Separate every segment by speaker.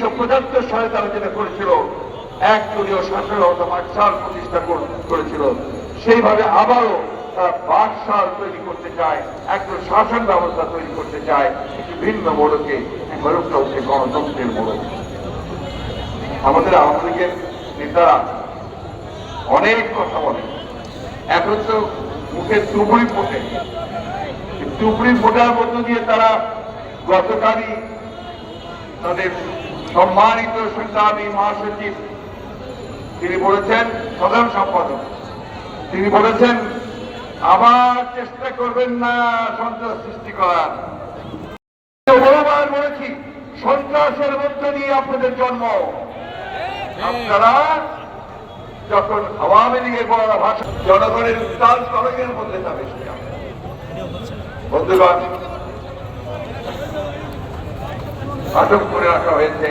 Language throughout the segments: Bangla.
Speaker 1: উনিশশো পঁচাত্তর সালে তারা যেটা করেছিল, এক দলীয় শাসন ব্যবস্থা বাকশাল প্রতিষ্ঠা করেছিল। সেইভাবে আবারও তারা বাকশাল তৈরি করতে চায় একজন শাসন ব্যবস্থা তৈরি করতে চায়, একটি ভিন্ন মোড়কে মোড়কটা হচ্ছে গণতন্ত্রের মোড়ক। আমাদের আওয়ামী লীগের নেতারা অনেক কথা বলে এখন তো মুখে তুবড়ি ফোটে। তুবড়ি ফোটার মধ্য দিয়ে তারা গতকালই তাদের সম্মানিত সংগ্রামী মহাসচিব, তিনি বলেছেন সাধারণ সম্পাদক, তিনি বলেছেন, আবার চেষ্টা করবেন না সন্ত্রাস সৃষ্টি করার বহুবার বলেছি, সন্ত্রাসের মধ্য দিয়ে আপনাদের জন্ম আপনারা যখন আওয়ামী লীগের বড় ভাষা জনগণের উত্তাল তরঙ্গের মধ্যে যাবে। বন্ধুগণ আটক করে রাখা হয়েছে।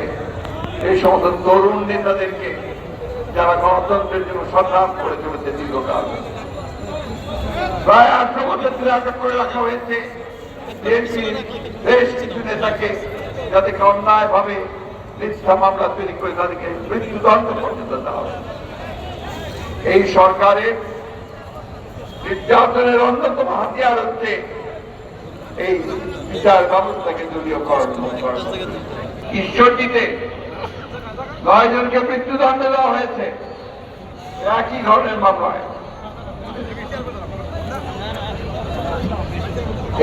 Speaker 1: এই সমস্ত তরুণ নেতাদেরকে যারা গণতন্ত্রের জন্য সংগ্রাম করে চলেছে দীর্ঘকাল। প্রায় আঠারো বছর ধরে আটক করে রাখা হয়েছে বেশ কিছু নেতাকে যাদেরকে অন্যায় ভাবে মিথ্যা মামলা তৈরি করে তাদেরকে মৃত্যুদণ্ড পর্যন্ত দেওয়া এই সরকারের নির্যাতনের অন্যতম হাতিয়ার হচ্ছে এই বিচার ব্যবস্থাকে করা। ঈশ্বরদীতে নয় জনকে মৃত্যুদণ্ড দেওয়া হয়েছে। একই ধরনের মামলায়।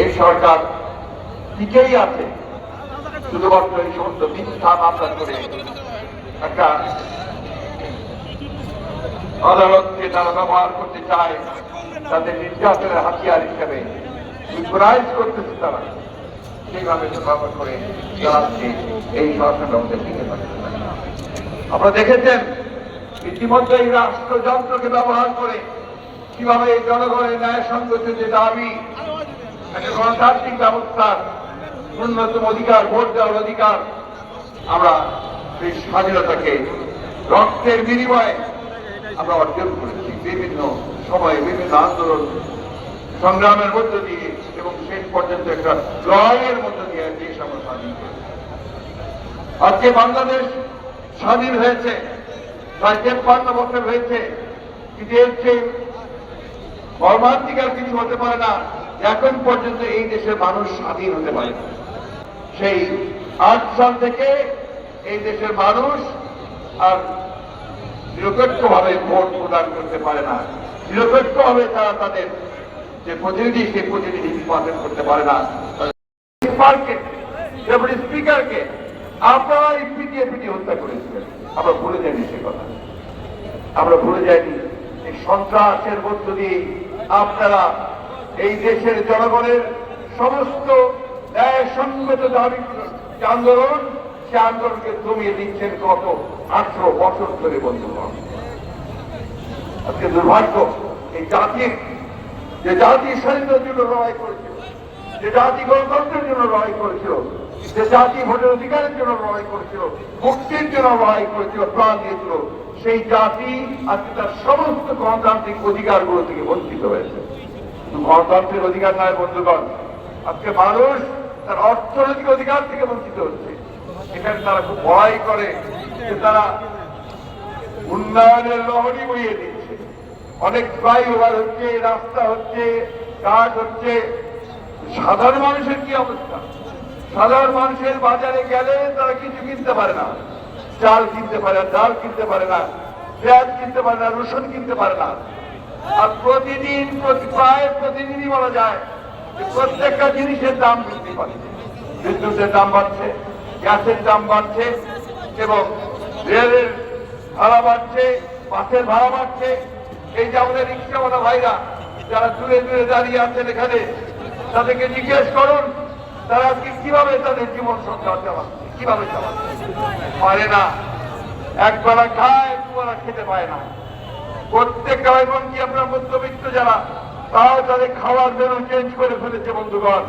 Speaker 1: এই সরকার টিকেই আছে। শুধুমাত্র এই সমস্ত মিথ্যা মামলা করে একটা আদালতকে তারা ব্যবহার করতে চায়, তাদের নির্যাতনের হাতিয়ার হিসেবে। ইউটিলাইজ করতেছে তারা। সেইভাবে ব্যবহার করে চালাচ্ছে এই শাসন ব্যবস্থা থাকতে আপনারা দেখেছেন, ইতিমধ্যে এই রাষ্ট্রযন্ত্রকে ব্যবহার করে কীভাবে এই জনগণের ন্যায় সঙ্গত যে দাবি, একটা গণতান্ত্রিক ব্যবস্থার ন্যূনতম অধিকার, ভোট দেওয়ার অধিকার, আমরা সেই স্বাধীনতাকে রক্তের বিনিময়ে আমরা অর্জন করেছি। বিভিন্ন সময়ে বিভিন্ন আন্দোলন সংগ্রামের মধ্য দিয়ে শেষ পর্যন্ত একটা লড়াইয়ের মধ্য দিয়ে দেশ আমরা স্বাধীন আজকে বাংলাদেশ স্বাধীন হয়েছে, প্রায় তেপ্পান্ন বছর হয়েছে কিন্তু এর চেয়ে মর্মান্তিকার কিছু হতে পারে না, এখন পর্যন্ত এই দেশের মানুষ স্বাধীন হতে পারে সেই আট সাল থেকে এই দেশের মানুষ আর নিরপেক্ষভাবে ভোট প্রদান করতে পারে না। নিরপেক্ষভাবে তারা তাদের যে প্রতিনিধি প্রতিনিধি নির্বাচন করতে পারে না। স্পিকারকে আপনারা পিটিয়ে পিটিয়ে হত্যা করেছিলেন। আমরা ভুলে যাইনি সে কথা। আমরা ভুলে যাইনি এই সন্ত্রাসের মধ্য দিয়ে আপনারা এই দেশের জনগণের সমস্ত ন্যায়সঙ্গত দাবি আন্দোলন, সে আন্দোলনকে দমিয়ে দিচ্ছেন গত আঠারো বছর ধরে বন্ধুগণ। আজকে দুর্ভাগ্য, এই জাতির যে জাতি স্বাধীনতার জন্য লড়াই করেছিল, যে জাতি গণতন্ত্রের জন্য লড়াই করেছিল, যে জাতি ভোটের অধিকারের জন্য লড়াই করেছিল, মুক্তির জন্য লড়াই করেছিল, প্রাণ দিয়েছিল, সেই জাতি আজকে তার সমস্ত গণতান্ত্রিক অধিকারগুলো থেকে বঞ্চিত হয়েছে। গণতন্ত্রের অধিকার নয়, বন্ধুগণ, আজকে মানুষ তার অর্থনৈতিক অধিকার থেকে বঞ্চিত হচ্ছে। এখানে তারা খুব ভয় করে যে তারা উন্নয়নের লহরি বইয়ে দিচ্ছে। অনেক ফ্লাইওভার হচ্ছে, রাস্তা হচ্ছে, কাজ হচ্ছে। সাধারণ মানুষের কি অবস্থা? সাধারণ মানুষের বাজারে গেলে তারা কিছু কিনতে পারে না। চাল কিনতে পারে না, ডাল কিনতে পারে না, পেঁয়াজ কিনতে পারে না, রসুন কিনতে পারে না। আর প্রতিদিন, প্রতি- প্রায় প্রতিদিনই বলা যায় প্রত্যেকটা জিনিসের দাম বৃদ্ধি পাচ্ছে। বিদ্যুতের দাম বাড়ছে, গ্যাসের দাম বাড়ছে, এবং রেলের ভাড়া বাড়ছে, বাসের ভাড়া বাড়ছে এই যে আমাদের রিক্সাওয়ালা ভাইরা যারা দূরে দূরে দাঁড়িয়ে আছেন এখানে, তাদেরকে জিজ্ঞেস করুন, তারা আজকে কীভাবে তাদের জীবন সংসার চালাচ্ছে? কীভাবে চালাচ্ছে? পারে না। একবেলা খায়, দুবেলা খেতে পায় না। প্রত্যেকটা এমনকি আপনার মধ্যবিত্ত যারা তাও তাদের খাওয়ার জন্য চেঞ্জ করে ফেলেছে বন্ধুগণ।